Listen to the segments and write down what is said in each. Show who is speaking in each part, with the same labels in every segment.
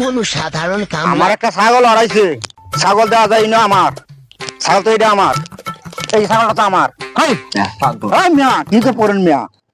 Speaker 1: কোন সাধারণ কাম
Speaker 2: আমার একটা ছাগল হারাইছে ছাগল দেওয়া যায় না আমার। ছাগল তো এটা আমার। এই ছাগলটা তো আমার। মিয়া কি তো পড়েন মিয়া?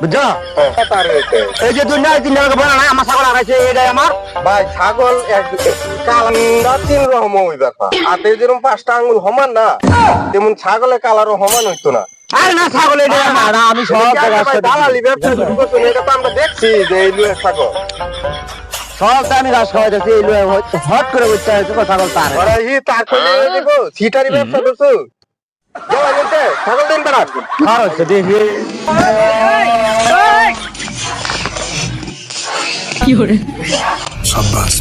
Speaker 2: বুঝছ? এই যে দুনিয়া তিন টাকা বলা না আমার ছাগল আগাইছে এটাই আমার।
Speaker 3: ভাই ছাগল এক- কালারটা তিন রকম ওই ব্যাপার হাতে যেরকম পাঁচটা আঙ্গুল সমান না তেমন ছাগলের কালারও সমান হইতো না।
Speaker 2: আরে না ছাগল এটাই আমার না, আমি সব খাওয়াইতেছি।
Speaker 3: দালালি ব্যবসা শুরু করছ এটা তো আমরা দেখছি যে এই লুয়ের ছাগল।
Speaker 2: সব তো আমি খাওয়াইতেছি এই লয়ে হট- হট করে বুঝতে হয়েছে ছাগল তার।
Speaker 3: ওরা ই তার করলে দেখো সিটারি ব্যবসা করছ। ছাগল দিন বেড়া
Speaker 2: সাব্বাস